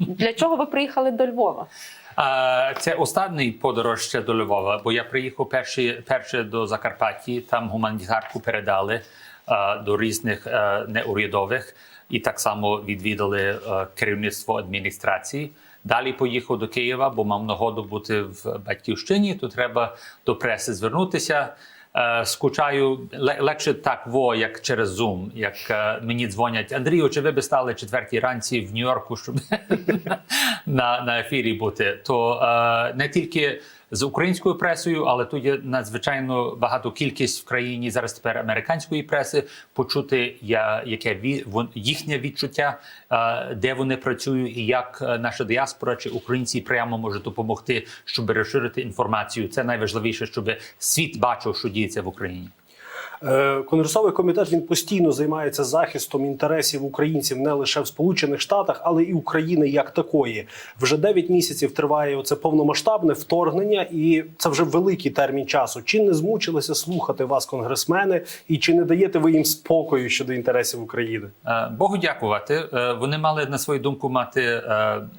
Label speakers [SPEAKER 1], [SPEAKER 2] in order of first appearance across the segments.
[SPEAKER 1] Для чого ви приїхали до Львова?
[SPEAKER 2] Це останній подорож ще до Львова, бо я приїхав перші, перше до Закарпатті, там гуманітарку передали до різних неурядових, і так само відвідали керівництво адміністрації. Далі поїхав до Києва, бо мав нагоду бути в батьківщині. То треба до преси звернутися. Е, Скучаю ле- легше так, во як через Zoom. Як е, мені дзвонять Андрію, чи ви би стали четвертій ранці в Нью-Йорку, щоб на, на ефірі бути? То е, не тільки з українською пресою, але тут є надзвичайно багато кількість в країні зараз тепер американської преси почути, я, яке їхнє відчуття, е, де вони працюють, і як е, наша діаспора чи українці прямо можуть допомогти, щоб розширити інформацію. Це найважливіше, щоб світ бачив, що діється в Україні.
[SPEAKER 3] Е, Конгресовий комітет він постійно займається захистом інтересів українців не лише в Сполучених Штатах, але і України як такої. Вже 9 місяців триває оце повномасштабне вторгнення, і це вже великий термін часу. Чи не змучилися слухати вас, конгресмени, і чи не даєте ви їм спокою щодо інтересів України?
[SPEAKER 2] Е, Богу дякувати. Е, Вони мали на свою думку мати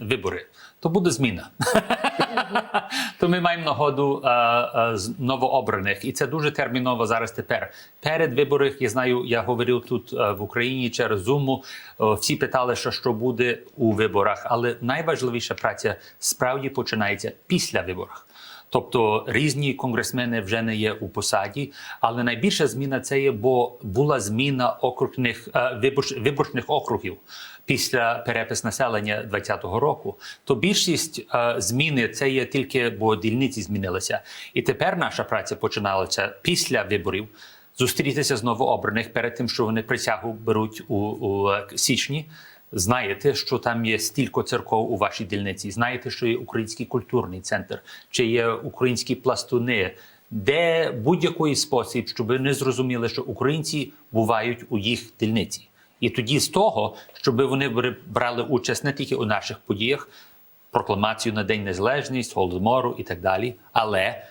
[SPEAKER 2] вибори. То буде зміна. То ми маємо нагоду е, е, з новообраних, і це дуже терміново зараз. Тепер перед виборами, я знаю, я говорив тут е, в Україні через е, Всі питали, що що буде у виборах, але найважливіша праця справді починається після виборів. Тобто різні конгресмени вже не є у посаді, але найбільша зміна це є, бо була зміна окружних е, виборч, виборчних округів після перепис населення 2020 року. То більшість е, зміни це є тільки, бо дільниці змінилися. І тепер наша праця починалася після виборів. Зустрітися з новообраних перед тим, що вони присягу беруть у, у е, січні. Знаєте, що там є стільки церков у вашій дільниці. Знаєте, що є український культурний центр, чи є українські пластуни, де будь-який спосіб, щоб ви не зрозуміли, що українці бувають у їх дільниці. І тоді з того, щоб вони брали участь не тільки у наших подіях, прокламацію на День Незалежності, Голодомору і так далі, але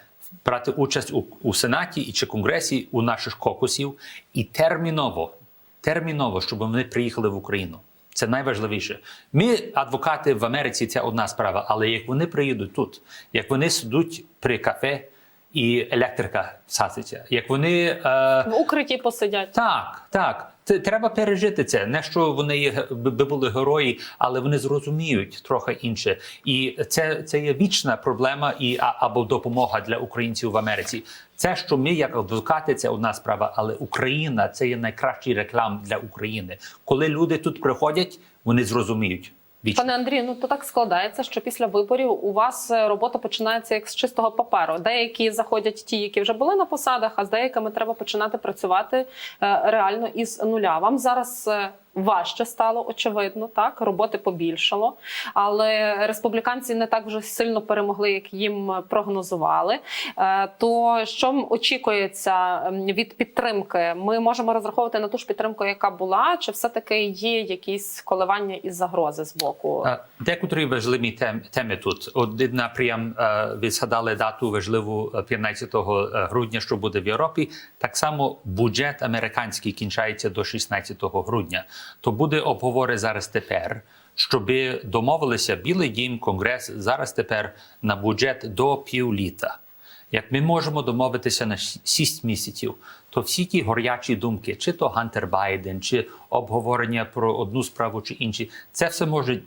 [SPEAKER 2] брати участь у, у Сенаті і чи Конгресі у наших кокусів і терміново, терміново, щоб вони приїхали в Україну. Це найважливіше. Ми, адвокати в Америці, це одна справа, але як вони приїдуть тут, як вони сидуть при кафе і електрика саситься, як вони е,
[SPEAKER 1] В укритті посидять.
[SPEAKER 2] так, так. Треба пережити це. Не що вони є би були герої, але вони зрозуміють трохи інше. І це, це є вічна проблема і або допомога для українців в Америці. Це, що ми, як адвокати, це одна справа, але Україна це є найкращий реклам для України. Коли люди тут приходять, вони зрозуміють. Вічно.
[SPEAKER 1] Пане Андрію, ну то так складається, що після виборів у вас е, робота починається як з чистого паперу. Деякі заходять ті, які вже були на посадах, а з деякими треба починати працювати е, реально із нуля. Вам зараз е, важче стало, очевидно, так роботи побільшало, але республіканці не так вже сильно перемогли, як їм прогнозували. Е, То що очікується від підтримки? Ми можемо розраховувати на ту ж підтримку, яка була, чи все таки є якісь коливання і загрози з боку?
[SPEAKER 2] Е, Декотрі важливі тем, теми тут. Одна прям е, ви згадали дату важливу е, 15 грудня, що буде в Європі. Так само бюджет американський кінчається до 16 грудня. То буде обговори зараз тепер, щоб домовилися Білий Дім, Конгрес зараз тепер на бюджет до півліта. Як ми можемо домовитися на 6 місяців, то всі ті горячі думки, чи то Гантер Байден, чи обговорення про одну справу чи інші, це все може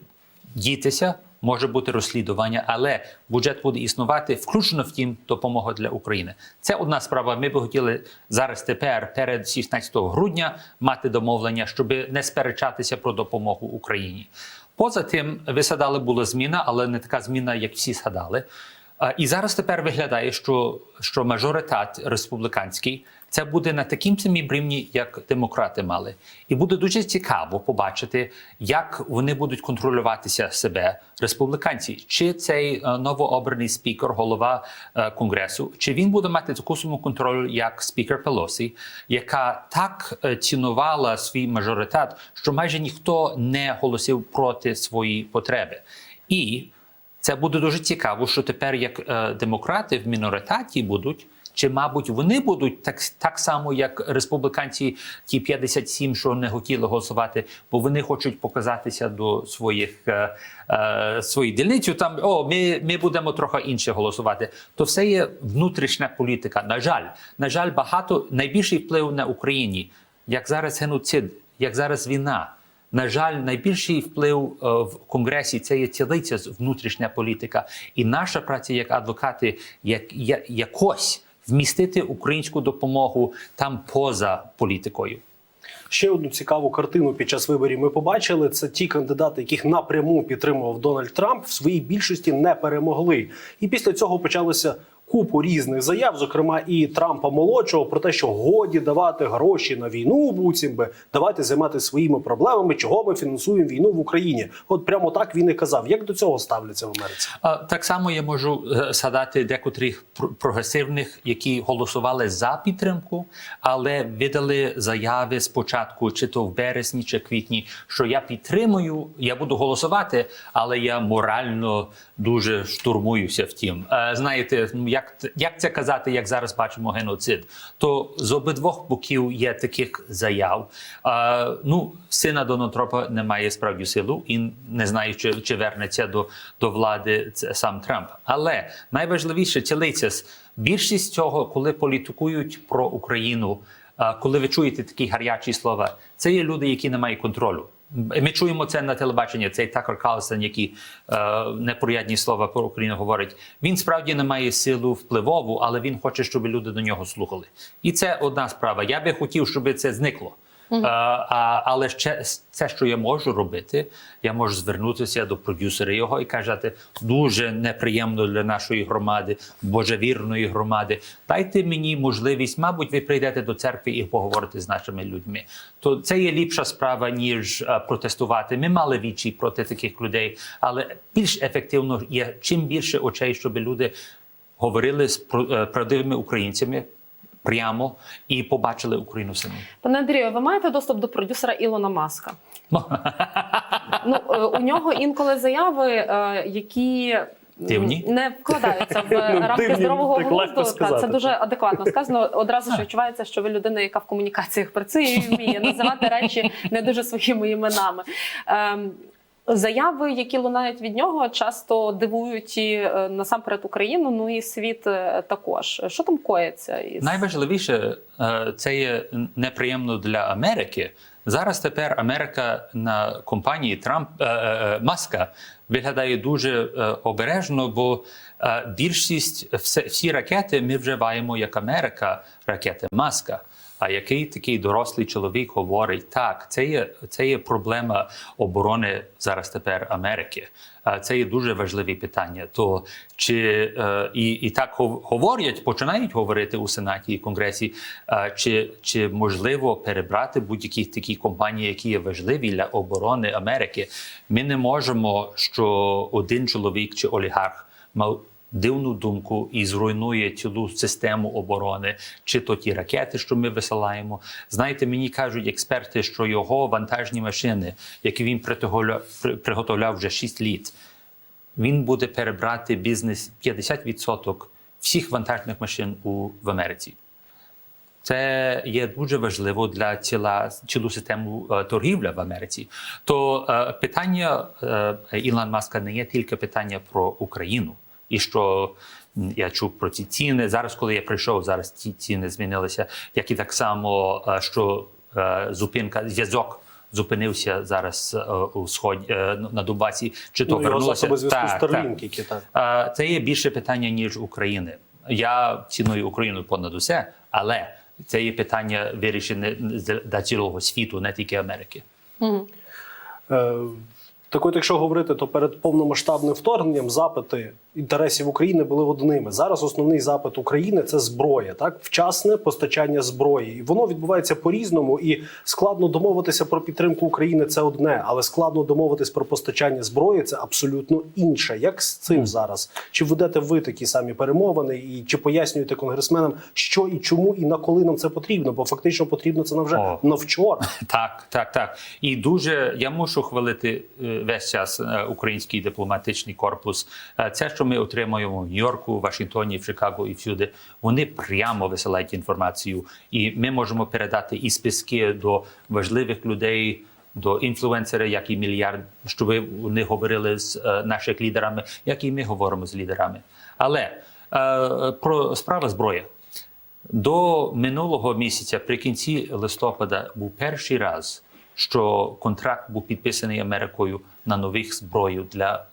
[SPEAKER 2] дітися, може бути розслідування, але бюджет буде існувати, включно втім, допомога для України. Це одна справа. Ми б хотіли зараз тепер, перед 16 грудня, мати домовлення, щоб не сперечатися про допомогу Україні. Поза тим, ви згадали, була зміна, але не така зміна, як всі згадали. І зараз тепер виглядає, що, що мажоритет республіканський це буде на таким самім рівні, як демократи мали. І буде дуже цікаво побачити, як вони будуть контролюватися себе, республіканці, чи цей е, новообраний спікер, голова е, конгресу, чи він буде мати таку саму контроль, як спікер Пелосі, яка так е, цінувала свій мажоритет, що майже ніхто не голосив проти своєї потреби. І це буде дуже цікаво, що тепер, як е, демократи в міноритеті будуть, Чи, мабуть, вони будуть так, так само, як республіканці, ті 57, що не хотіли голосувати, бо вони хочуть показатися до своїх е, е, своїх дільницю. Там о, ми, ми будемо трохи інше голосувати. То все є внутрішня політика. На жаль, на жаль, багато найбільший вплив на Україні, як зараз геноцид, як зараз війна. На жаль, найбільший вплив е, в конгресі це є цілиця внутрішня політика, і наша праця як адвокати, як, якось вмістити українську допомогу там поза політикою.
[SPEAKER 3] Ще одну цікаву картину під час виборів ми побачили. Це ті кандидати, яких напряму підтримував Дональд Трамп, в своїй більшості не перемогли. І після цього почалося купу різних заяв, зокрема і Трампа молодшого, про те, що годі давати гроші на війну буцім би, давайте займатися своїми проблемами, чого ми фінансуємо війну в Україні. От прямо так він і казав. Як до цього ставляться в Америці?
[SPEAKER 2] Так само я можу е, згадати декотрих пр- прогресивних, які голосували за підтримку, але видали заяви спочатку, чи то в березні, чи квітні, що я підтримую, я буду голосувати, але я морально дуже штурмуюся. Втім, Е, знаєте, ну як як це казати, як зараз бачимо геноцид? То з обидвох боків є таких заяв. Е, ну, сина Дональда Трампа немає справді силу і не знаю, чи, чи вернеться до, до влади сам Трамп. Але найважливіше цілиться більшість цього, коли політикують про Україну. е, Коли ви чуєте такі гарячі слова, це є люди, які не мають контролю. Ми чуємо це на телебаченні. Цей Такер Калсен, який е, неприятні слова про Україну говорить. Він справді не має силу впливову, але він хоче, щоб люди до нього слухали. І це одна справа. Я би хотів, щоб це зникло. Е, а, але ще це, що я можу робити, я можу звернутися до продюсера його і казати, дуже неприємно для нашої громади, божевірної громади. Дайте мені можливість, мабуть, ви прийдете до церкви і поговорите з нашими людьми. То це є ліпша справа, ніж е, протестувати. Ми мали вічі проти таких людей, але більш ефективно є чим більше очей, щоб люди говорили з е, правдивими українцями. Прямо і побачили Україну самі.
[SPEAKER 1] Пане Андрію, ви маєте доступ до продюсера Ілона Маска? Ну е, у нього інколи заяви, е, які.
[SPEAKER 2] Дивні?
[SPEAKER 1] не вкладаються в
[SPEAKER 3] Ну,
[SPEAKER 1] рамки
[SPEAKER 3] дивні,
[SPEAKER 1] здорового глузду. Та, це дуже адекватно сказано. Одразу ж відчувається, що ви людина, яка в комунікаціях працює і вміє називати речі не дуже своїми іменами. Заяви, які лунають від нього, часто дивують і е, насамперед Україну, ну і світ е, також. Що там коїться? Із...
[SPEAKER 2] Найважливіше е, це є неприємно для Америки. Зараз тепер Америка на компанії Трамп Маска виглядає дуже обережно, бо більшість всі ракети ми вживаємо як Америка ракети Маска. А який такий дорослий чоловік говорить, так, це є, це є проблема оборони зараз тепер Америки. Це є дуже важливі питання. То чи е, і, і так гов- говорять, починають говорити у Сенаті і Конгресі, чи, чи можливо перебрати будь-які такі компанії, які є важливі для оборони Америки. Ми не можемо, що один чоловік чи олігарх мав дивну думку і зруйнує цілу систему оборони, чи то ті ракети, що ми висилаємо. Знаєте, мені кажуть експерти, що його вантажні машини, які він приготовляв, вже 6 літ, він буде перебрати бізнес 50% всіх вантажних машин у в Америці. Це є дуже важливо для ціла цілу систему е, торгівля в Америці. То е, питання е, Ілон Маска не є тільки питання про Україну. І що я чув про ці ціни. Зараз, коли я прийшов, зараз ці ціни змінилися. Як і так само, е, що е, зупинка, зв'язок зупинився зараз е, у сході е, на Дубасі, чи то
[SPEAKER 3] Ну,
[SPEAKER 2] вернулося.
[SPEAKER 3] зв'язку
[SPEAKER 2] Так, так.
[SPEAKER 3] Які так.
[SPEAKER 2] Це є більше питання, ніж України. Я ціную Україну понад усе, але це є питання вирішене для цілого світу, не тільки Америки.
[SPEAKER 1] Мгм.
[SPEAKER 3] Так от, якщо говорити, то перед повномасштабним вторгненням запити інтересів України були одними. Зараз основний запит України це зброя, так вчасне постачання зброї, і воно відбувається по-різному. І складно домовитися про підтримку України це одне, але складно домовитись про постачання зброї це абсолютно інше. Як з цим зараз? Чи ведете ви такі самі перемовини, і чи пояснюєте конгресменам, що і чому, і на коли нам це потрібно? Бо фактично потрібно це нам вже
[SPEAKER 2] О.
[SPEAKER 3] на вчора.
[SPEAKER 2] Так, так, так. І дуже я мушу хвалити е, весь час е, український дипломатичний корпус. Е, Це, що ми отримуємо в Нью-Йорку, Вашингтоні, в Чикаго і всюди, вони прямо висилають інформацію, і ми можемо передати і списки до важливих людей. До інфлюенсера, як і мільярд, що ви вони говорили з е, нашими лідерами, як і ми говоримо з лідерами. Але е, про справа зброя. До минулого місяця, при кінці листопада, був перший раз, що контракт був підписаний Америкою на нових зброю для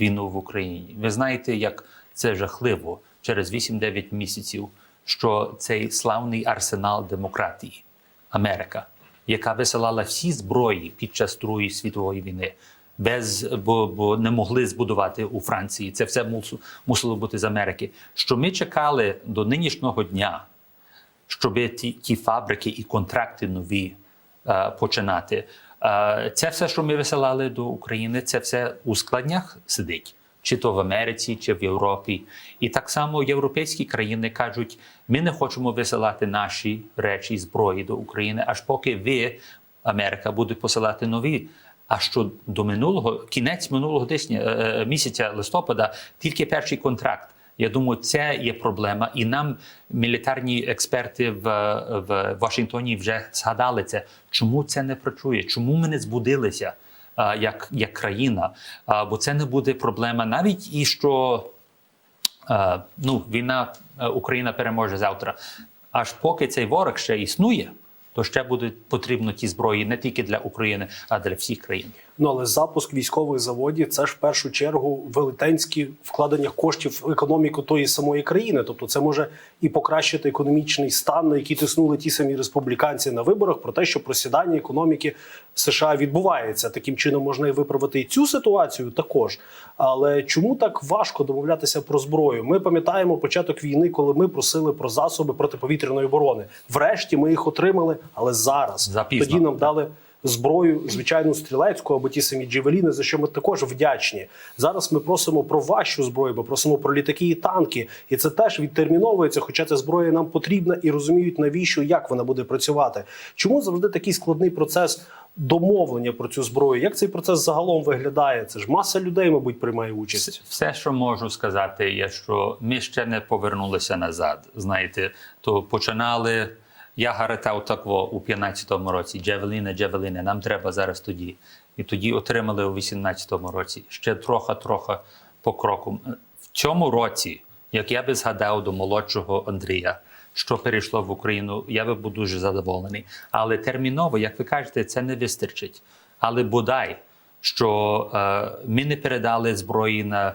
[SPEAKER 2] війни в Україні. Ви знаєте, як це жахливо через 8-9 місяців, що цей славний арсенал демократії, Америка, яка висилала всі зброї під час Другої світової війни, без бо, бо не могли збудувати у Франції. Це все мусу- мусило бути з Америки. Що ми чекали до нинішнього дня, щоб ті, ті фабрики і контракти нові починати. Е, це все, що ми висилали до України, це все у складнях сидить, чи то в Америці, чи в Європі. І так само європейські країни кажуть: ми не хочемо висилати наші речі зброї до України, аж поки ви, Америка, буде посилати нові. А що до минулого кінець минулого тижня е, е, місяця листопада, тільки перший контракт. Я думаю, це є проблема, і нам мілітарні експерти в, в Вашингтоні вже згадали це. Чому це не працює? Чому ми не збудилися як, як країна? Бо це не буде проблема, навіть і що ну, війна е, Україна переможе завтра. Аж поки цей ворог ще існує, то ще буде потрібно ті зброї не тільки для України, а для всіх країн.
[SPEAKER 3] Ну але запуск військових заводів це ж в першу чергу велетенські вкладення коштів в економіку тої самої країни. Тобто, це може і покращити економічний стан, на який тиснули ті самі республіканці на виборах, про те, що просідання економіки США відбувається. Таким чином можна і виправити і цю ситуацію також. Але чому так важко домовлятися про зброю? Ми пам'ятаємо початок війни, коли ми просили про засоби протиповітряної оборони. Врешті ми їх отримали, але зараз
[SPEAKER 2] Запізно.
[SPEAKER 3] тоді нам дали зброю, звичайну стрілецьку або ті самі джевеліни, за що ми також вдячні. Зараз ми просимо про важчу зброю, ми просимо про літаки і танки, і це теж відтерміновується. Хоча ця зброя нам потрібна і розуміють, навіщо як вона буде працювати. Чому завжди такий складний процес домовлення про цю зброю? Як цей процес загалом виглядає? Це ж маса людей, мабуть, приймає участь.
[SPEAKER 2] Все, що можу сказати, є, що ми ще не повернулися назад. Знаєте, то починали. Я гаратав такво у 15-му році. Джевеліни, Джевеліни, нам треба зараз тоді. І тоді отримали у 18-му році. Ще трохи-трохи по кроку. В цьому році, як я би згадав до молодшого Андрія, що перейшло в Україну, я би був дуже задоволений. Але терміново, як ви кажете, це не вистачить. Але бодай, що е, ми не передали зброї на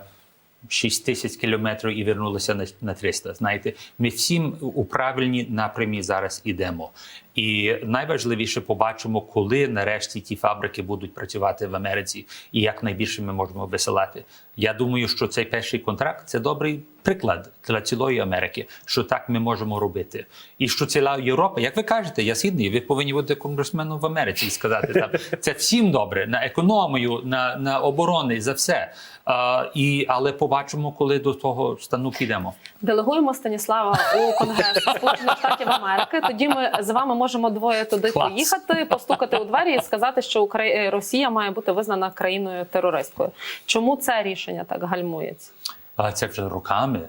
[SPEAKER 2] 6 тисяч кілометрів і вернулися на, на 300. Знаєте, ми всім у правильній напрямі зараз ідемо. І найважливіше побачимо, коли нарешті ті фабрики будуть працювати в Америці, і як найбільше ми можемо висилати. Я думаю, що цей перший контракт це добрий приклад для цілої Америки, що так ми можемо робити. І що ціла Європа, як ви кажете, я східний, ви повинні бути конгресменом в Америці і сказати там це всім добре на економію, на, на оборони за все. А, і, але побачимо, коли до того стану підемо.
[SPEAKER 1] Делегуємо Станіслава у Конгрес Сполучених Штатів Америки. Тоді ми з вами можемо двоє туди
[SPEAKER 2] Клас.
[SPEAKER 1] поїхати, постукати у двері і сказати, що Украї... Росія має бути визнана країною терористкою. Чому це рішення так гальмується?
[SPEAKER 2] Це вже роками.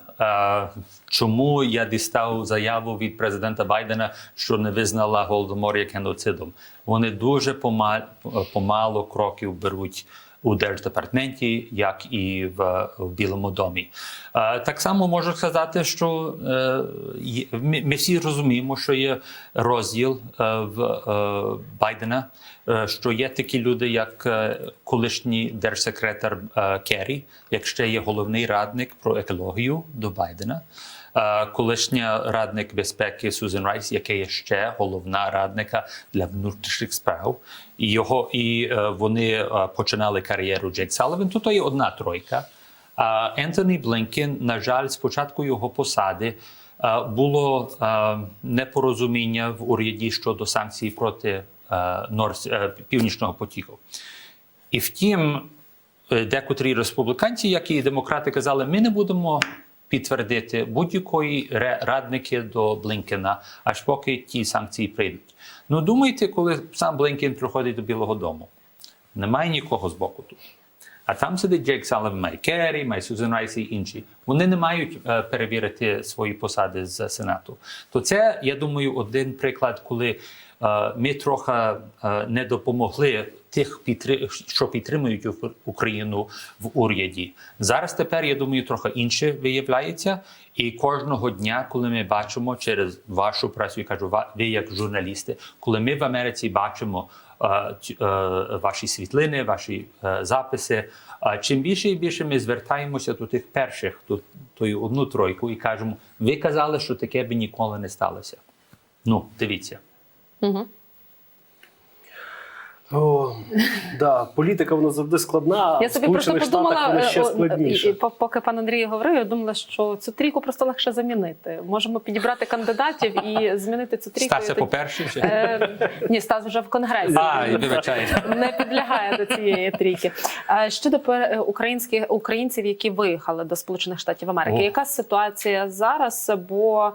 [SPEAKER 2] Чому я дістав заяву від президента Байдена, що не визнала Голодомор як геноцидом? Вони дуже помало кроків беруть у держдепартаменті, як і в, в Білому домі. А, Так само можу сказати, що е, ми, всі розуміємо, що є розділ е, в е, Байдена, е, що є такі люди, як е, колишній держсекретар е, Керрі, як ще є головний радник про екологію до Байдена. Е, Колишня радник безпеки Сузен Райс, яка є ще головна радника для внутрішніх справ, і його і е, вони е, починали кар'єру Джейк Салливан. То то є одна тройка. Ентоні Блінкен, на жаль, спочатку його посади було непорозуміння в уряді щодо санкцій проти Північного потіку. І втім, декотрі республіканці, як і демократи, казали, ми не будемо підтвердити будь-якої радники до Блінкена, аж поки ті санкції прийдуть. Ну думайте, коли сам Блінкен приходить до Білого Дому. Немає нікого з боку тут. А там сидить Джейк Салем, Май Керрі, Май Сюзен Райс і інші. Вони не мають е, перевірити свої посади з Сенату. То це, я думаю, один приклад, коли е, ми трохи е, не допомогли тих, що підтримують Україну в уряді. Зараз тепер, я думаю, трохи інше виявляється. І кожного дня, коли ми бачимо через вашу пресу, я кажу, ви як журналісти, коли ми в Америці бачимо е, е, ваші світлини, ваші е, записи. Чим більше і більше ми звертаємося до тих перших, до тої одну тройку, і кажемо: ви казали, що таке би ніколи не сталося. Ну, дивіться.
[SPEAKER 1] Угу.
[SPEAKER 3] О, да, політика вона завжди складна.
[SPEAKER 1] Я собі просто подумала,
[SPEAKER 3] ще
[SPEAKER 1] е,
[SPEAKER 3] складніше.
[SPEAKER 1] по- поки пан Андрій говорив, я думала, що цю трійку просто легше замінити. Можемо підібрати кандидатів і змінити цю трійку.
[SPEAKER 2] Стався по-перше.
[SPEAKER 1] Е, Ні, Стас вже в конгресі.
[SPEAKER 2] А, і
[SPEAKER 1] не підлягає до цієї трійки. Е, Щодо українських українців, які виїхали до Сполучених Штатів Америки,
[SPEAKER 2] О.
[SPEAKER 1] яка ситуація зараз? Бо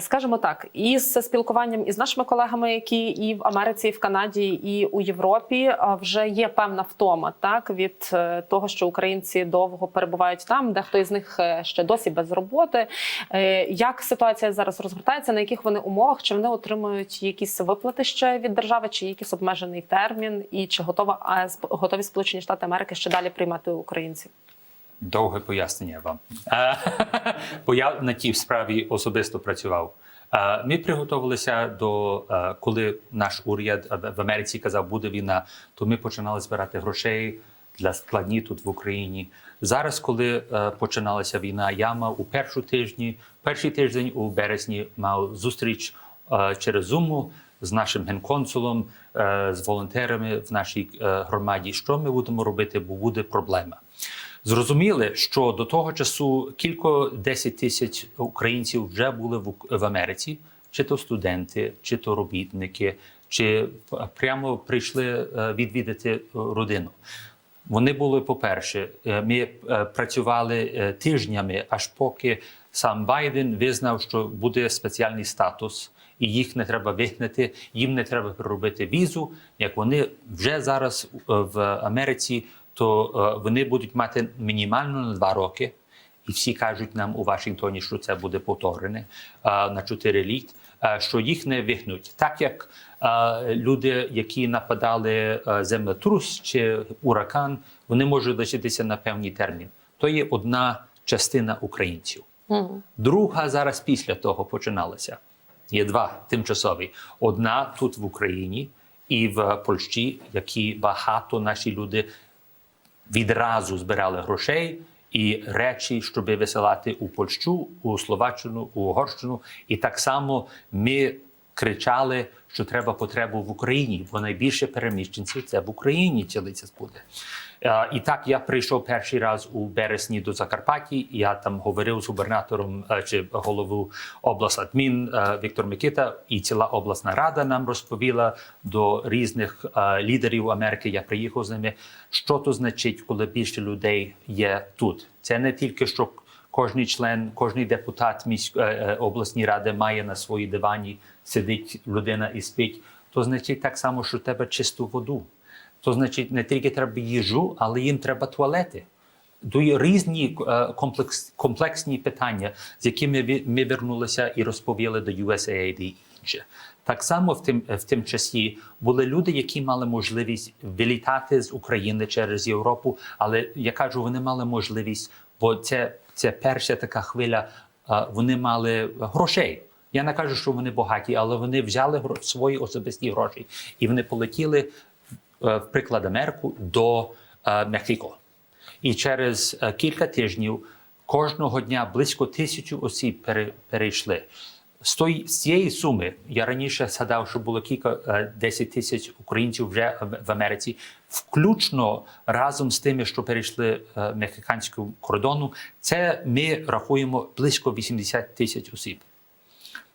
[SPEAKER 1] скажімо так, із спілкуванням із нашими колегами, які і в Америці, і в Канаді, і у Європі вже є певна втома так від е, того, що українці довго перебувають там, дехто із них е, ще досі без роботи. Е, Як ситуація зараз розгортається? На яких вони умовах? Чи вони отримують якісь виплати ще від держави, чи якийсь обмежений термін, і чи готова готові Сполучені Штати Америки ще далі приймати українців?
[SPEAKER 2] Довге пояснення вам. Е, Бо я на тій справі особисто працював. Е, Ми приготувалися до е, коли наш уряд в Америці казав, буде війна, то ми починали збирати грошей для складні тут в Україні. Зараз, коли починалася війна, я мав у першу тижні, перший тиждень у березні мав зустріч через Zoom з нашим генконсулом, з волонтерами в нашій громаді. Що ми будемо робити, бо буде проблема. Зрозуміли, що до того часу кілька десять тисяч українців вже були в, в Америці, чи то студенти, чи то робітники, чи прямо прийшли е, відвідати е, родину. Вони були, по-перше, е, ми працювали тижнями, аж поки сам Байден визнав, що буде спеціальний статус, і їх не треба вигнати, їм не треба переробити візу. Як вони вже зараз в Америці, то е, вони будуть мати мінімально на два роки. І всі кажуть нам у Вашингтоні, що це буде повторене е, на 4 літ, е, що їх не вигнуть. Так як люди, які нападали землетрус чи ураган, вони можуть лишитися на певний термін. То є одна частина українців. Друга зараз після того починалася. Є два тимчасові. Одна тут в Україні і в Польщі, які багато наші люди відразу збирали грошей і речі, щоб висилати у Польщу, у Словаччину, у Угорщину. І так само ми кричали, що треба потребу в Україні, бо найбільше переміщенців це в Україні цілиться буде. Е, І так я прийшов перший раз у березні до Закарпатті. Я там говорив з губернатором е, чи голову обласадмін е, Віктор Микита, і ціла обласна рада нам розповіла до різних лідерів Америки. Я приїхав з ними. Що то значить, коли більше людей є тут? Це не тільки що кожний член, кожний депутат міської обласної ради має на своїй дивані сидить людина і спить. То значить так само, що треба чисту воду. То значить, не тільки треба їжу, але їм треба туалети. Є різні е, комплекс, комплексні питання, з якими ми вернулися і розповіли до USAID і інше. Так само в тим, в тим часі були люди, які мали можливість вилітати з України через Європу, але я кажу, вони мали можливість, бо це, це перша така хвиля, е, вони мали грошей. Я не кажу, що вони багаті, але вони взяли свої особисті гроші і вони полетіли в приклад Америку до е, Мехіко. І через е, кілька тижнів кожного дня близько тисячу осіб перейшли. З, цієї суми я раніше згадав, що було кілька е, 10 тисяч українців вже в, Америці, включно разом з тими, що перейшли е, мексиканську кордону. Це ми рахуємо близько 80 тисяч осіб.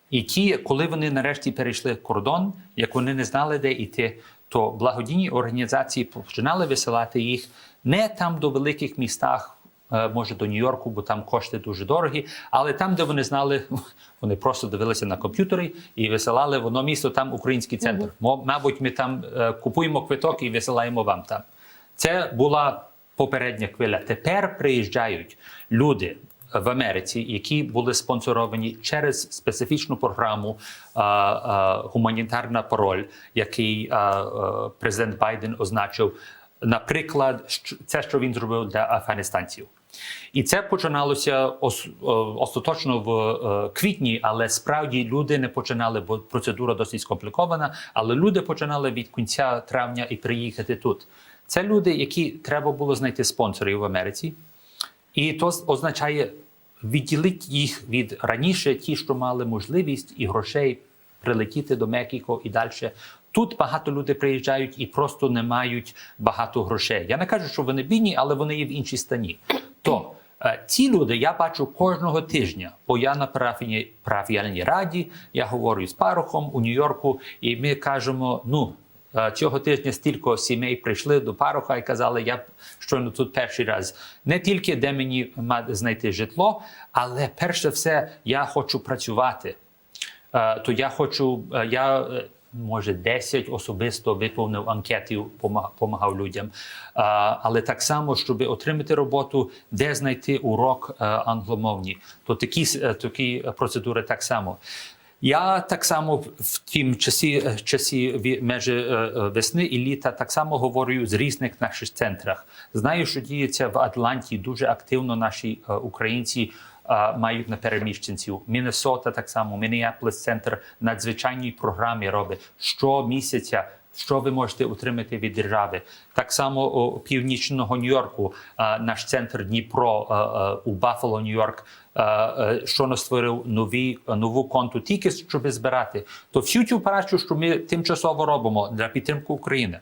[SPEAKER 2] І ті, коли вони нарешті перейшли кордон, як вони не знали, де йти, то благодійні організації починали висилати їх не там до великих містах е, може до Нью-Йорку, бо там кошти дуже дорогі. Але там, де вони знали, вони просто дивилися на комп'ютери і висилали в одно місто, там український центр. Мо- Мабуть, ми там е, купуємо квиток і висилаємо вам там. Це була попередня хвиля. Тепер приїжджають люди в Америці, які були спонсоровані через специфічну програму а, а, гуманітарна пароль, який а, а, президент Байден означив. Наприклад, це, що він зробив для афганістанців. І це починалося ос- остаточно в е, квітні, але справді люди не починали, бо процедура досить скомплікована. Але люди починали від кінця травня і приїхати тут. Це люди, які треба було знайти спонсорів в Америці, і то означає відділити їх від раніше, ті, що мали можливість і грошей прилетіти до Мексико і далі. Тут багато людей приїжджають і просто не мають багато грошей. Я не кажу, що вони бідні, але вони є в іншій стані. То е, ці люди я бачу кожного тижня, бо я на парафіальній раді, я говорю з парохом у Нью-Йорку, і ми кажемо: ну. Цього тижня стільки сімей прийшли до пароха і казали, я щойно тут перший раз. Не тільки де мені знайти житло, але перше все я хочу працювати. То я хочу, е, я е, може 10 особисто виповнив анкетів, допомагав людям. Але так само, щоб отримати роботу, де знайти урок е, англомовні, то такі, такі процедури так само. Я так само в тім часі, е, часі межі е, е, весни і літа так само говорю з різних наших центрах. Знаю, що діється в Атланті дуже активно наші українці мають на переміщенців. Міннесота так само, Мінneapolis центр надзвичайні програми робить щомісяця. Що ви можете отримати від держави? Так само у північного Нью-Йорку, наш центр Дніпро у Баффало, Нью-Йорк, що нас створив нові, нову конту тільки щоб збирати. То всю цю працю, що ми тимчасово робимо для підтримки України,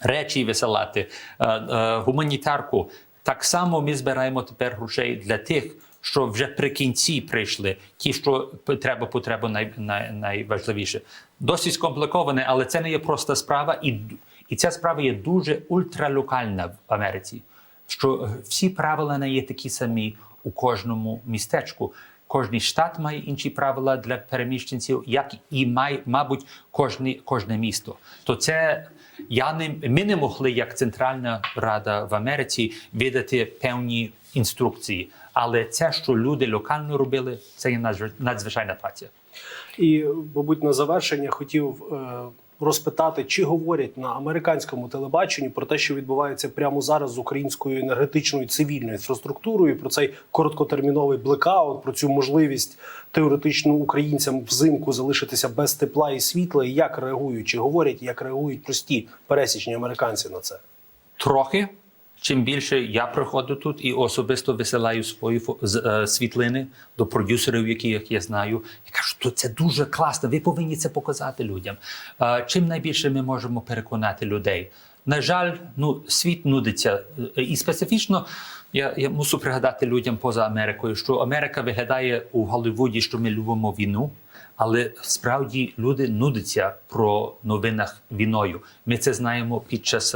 [SPEAKER 2] речі висилати, е, е, гуманітарку. Так само ми збираємо тепер грошей для тих, що вже при кінці прийшли, ті, що потреба, потреба най, най, найважливіше. Досить скомпліковане, але це не є проста справа, і, і ця справа є дуже ультралокальна в Америці. Що всі правила не є такі самі у кожному містечку. Кожний штат має інші правила для переміщенців, як і має, мабуть, кожне, кожне місто. То це я не ми не могли, як Центральна Рада в Америці, видати певні інструкції. Але це, що люди локально робили, це є надзвичайна праця.
[SPEAKER 3] І, мабуть, на завершення хотів е, розпитати, чи говорять на американському телебаченні про те, що відбувається прямо зараз з українською енергетичною цивільною інфраструктурою, про цей короткотерміновий блекаут, про цю можливість теоретично українцям взимку залишитися без тепла і світла, і як реагують, чи говорять, як реагують прості пересічні американці на це.
[SPEAKER 2] Трохи. Чим більше я приходжу тут і особисто висилаю свої е, світлини до продюсерів, яких я знаю, я кажу, що це дуже класно. Ви повинні це показати людям. Е, Чим найбільше ми можемо переконати людей. На жаль, ну світ нудиться, Е, і специфічно я, я мушу пригадати людям поза Америкою, що Америка виглядає у Голлівуді, що ми любимо війну. Але справді люди нудяться про новинах війною. Ми це знаємо під час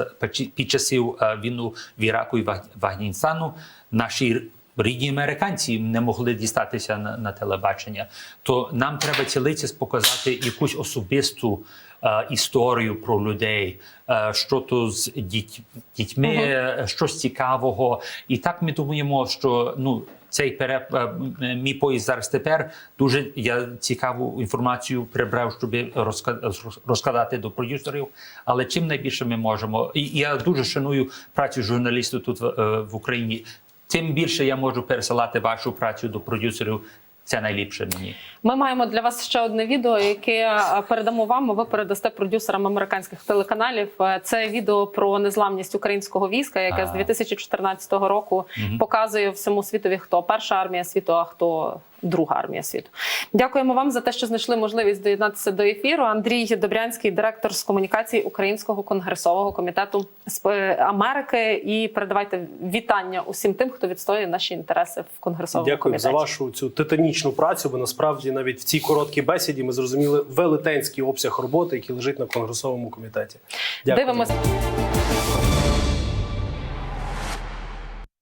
[SPEAKER 2] під- часів е, війну в Іраку і в Афганістану. Наші рідні американці не могли дістатися на, на телебачення. То нам треба цілитися показати якусь особисту історію про людей, е, що то з діть, дітьми, е, щось цікавого. І так ми думаємо, що ну. Цей пере... е, мій поїзд зараз тепер дуже я цікаву інформацію прибрав, щоб розкладати до продюсерів. Але чим найбільше ми можемо, і я дуже шаную працю журналістів тут е, в Україні. Тим більше я можу пересилати вашу працю до продюсерів. Це найліпше мені.
[SPEAKER 1] Ми маємо для вас ще одне відео, яке е, передамо вам. Ви передасте продюсерам американських телеканалів. Е, Це відео про незламність українського війська, яке з
[SPEAKER 2] А.
[SPEAKER 1] 2014 року показує всьому світові, хто перша армія світу, а хто друга армія світу. Дякуємо вам за те, що знайшли можливість доєднатися до ефіру. Андрій Добрянський, директор з комунікації Українського конгресового комітету з е, Америки. І передавайте вітання усім тим, хто відстоює наші інтереси в конгресовому
[SPEAKER 3] Дякую
[SPEAKER 1] комітеті.
[SPEAKER 3] за вашу цю титанічну працю. Бо насправді навіть в цій короткій бесіді ми зрозуміли велетенський обсяг роботи, який лежить на конгресовому комітеті. Дякую.
[SPEAKER 1] Дивимося.